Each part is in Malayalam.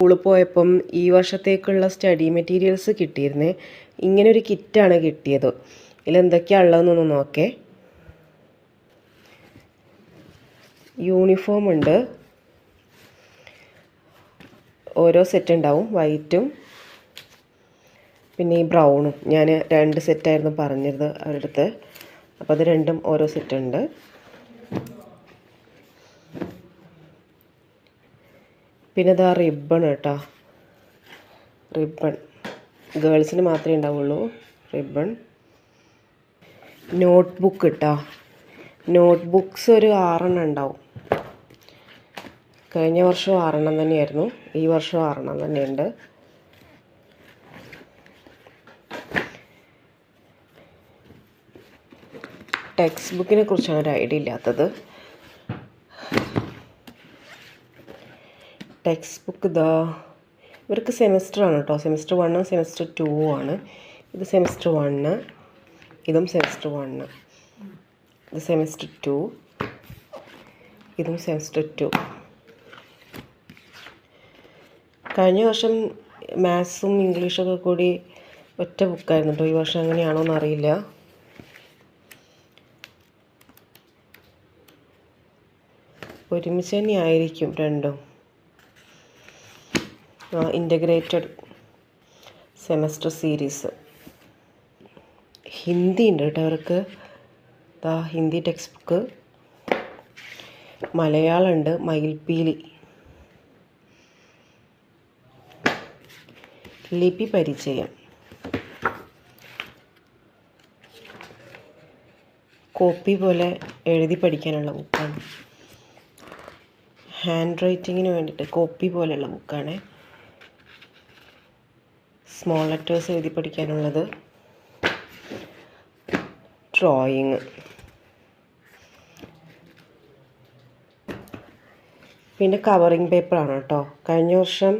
സ്കൂളിൽ പോയപ്പം ഈ വർഷത്തേക്കുള്ള സ്റ്റഡി മെറ്റീരിയൽസ് കിട്ടിയിരുന്നേ. ഇങ്ങനൊരു കിറ്റാണ് കിട്ടിയത്. ഇതിലെന്തൊക്കെയാണ് ഉള്ളതെന്നൊന്ന് നോക്കേ. യൂണിഫോം ഉണ്ട്. ഓരോ സെറ്റ് ഉണ്ടാവും. വൈറ്റും പിന്നെ ഈ ബ്രൗണും. ഞാൻ രണ്ട് സെറ്റായിരുന്നു പറഞ്ഞിരുന്നത് അവരുടെ അടുത്ത്. അപ്പോൾ അത് രണ്ടും ഓരോ സെറ്റ് ഉണ്ട്. പിന്നെ ഇതാ റിബൺ കേട്ടോ. റിബൺ. ഗേൾസിന് മാത്രമേ ഉണ്ടാവുള്ളൂ. റിബൺ. നോട്ട് ബുക്ക് കേട്ടോ. നോട്ട് ബുക്ക്സ് ഒരു ആറെണ്ണം ഉണ്ടാവും. കഴിഞ്ഞ വർഷം ആറെണ്ണം തന്നെയായിരുന്നു. ഈ വർഷം ആറെണ്ണം തന്നെയുണ്ട്. ടെക്സ്റ്റ് ബുക്കിനെ കുറിച്ചാണ് ഒരു ഐഡിയ ഇല്ലാത്തത്. ടെക്സ്റ്റ് ബുക്ക് ഇതാ. ഇവർക്ക് സെമിസ്റ്റർ ആണ് കേട്ടോ സെമിസ്റ്റർ വണ്ണും സെമിസ്റ്റർ ടു ആണ്. ഇത് സെമിസ്റ്റർ വണ്ണ് ഇതും സെമിസ്റ്റർ വണ്ണ് ഇത് സെമിസ്റ്റർ ടു ഇതും സെമിസ്റ്റർ ടു കഴിഞ്ഞ വർഷം മാത്സും ഇംഗ്ലീഷൊക്കെ കൂടി ഒറ്റ ബുക്കായിരുന്നു കേട്ടോ ഈ വർഷം അങ്ങനെയാണോ എന്നറിയില്ല. ഒരുമിച്ച് തന്നെ ആയിരിക്കും രണ്ടും. ഇന്റഗ്രേറ്റഡ് സെമസ്റ്റർ സീരീസ് ഹിന്ദി ഉണ്ട് കേട്ടോ അവർക്ക്. ദാ ഹിന്ദി ടെക്സ്റ്റ് ബുക്ക് മലയാളമുണ്ട് മയിൽപ്പീലി. ലിപി പരിചയം. കോപ്പി പോലെ എഴുതി പഠിക്കാനുള്ള ബുക്കാണ് ഹാൻഡ് റൈറ്റിങ്ങിന് വേണ്ടിയിട്ട് കോപ്പി പോലെയുള്ള ബുക്കാണ് സ്മോൾ ലെറ്റേഴ്സ് എഴുതി പഠിക്കാനുള്ളത്. ഡ്രോയിങ് പിന്നെ കവറിങ് പേപ്പറാണ് കേട്ടോ. കഴിഞ്ഞ വർഷം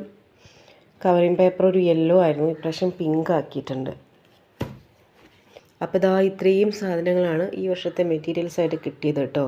കവറിങ് പേപ്പർ ഒരു യെല്ലോ ആയിരുന്നു. ഇപ്രാവശ്യം പിങ്ക് ആക്കിയിട്ടുണ്ട്. അപ്പോൾ ഇതാ ഇത്രയും സാധനങ്ങളാണ് ഈ വർഷത്തെ മെറ്റീരിയൽസ് ആയിട്ട് കിട്ടിയത് കേട്ടോ.